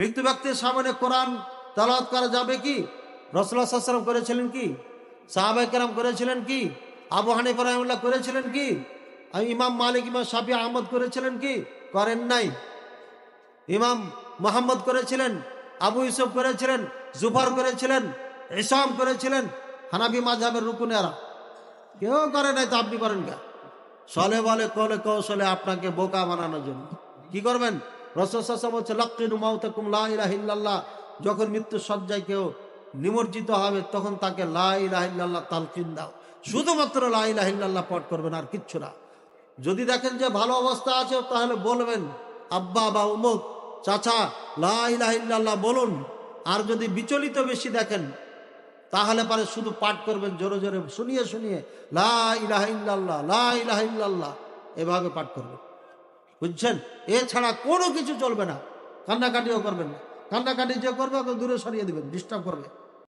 মৃত্যু ব্যক্তির সামনে কোরআন তালাত করা যাবে কি? রসুল্লাহাম করেছিলেন কি? সাহাবাই কেরাম করেছিলেন কি? আবু হানিফ করেছিলেন কি? ইমাম মালিক, ইমাম শাফি আহমদ করেছিলেন কি? করেন নাই। ইমাম মোহাম্মদ করেছিলেন, আবু ইউসুফ করেছিলেন, জুফার করেছিলেন ইসাম করেছিলেন হানাবি মাঝাবের রুকুনেরা। কেউ করে নাই তো আপনি করেন কে? সলে বলে, কলে কৌশলে আপনাকে বোকা বানানোর জন্য। কি করবেন? লাহ যখন মৃত্যু সজ্জায় কেউ নিমজ্জিত হবে, তখন তাকে লাহ তালকিন দাও। শুধুমাত্র লাহ পাঠ করবেন আর কিচ্ছু না। যদি দেখেন যে ভালো অবস্থা আছে, তাহলে বলবেন, আব্বা বা উমুক, চাচা লাহ বলুন। আর যদি বিচলিত বেশি দেখেন, তাহলে পারে শুধু পাঠ করবেন, জোরে জোরে শুনিয়ে শুনিয়ে, লা ইলাহা ইল্লাল্লাহ, লা ইলাহা ইল্লাল্লাহ। এভাবে পাঠ করবেন। বুঝছেন? এছাড়া কোনো কিছু চলবে না। কান্নাকাটিও করবেন না। কান্নাকাটি যে করবে ওকে দূরে সরিয়ে দেবেন ডিস্টার্ব করবে।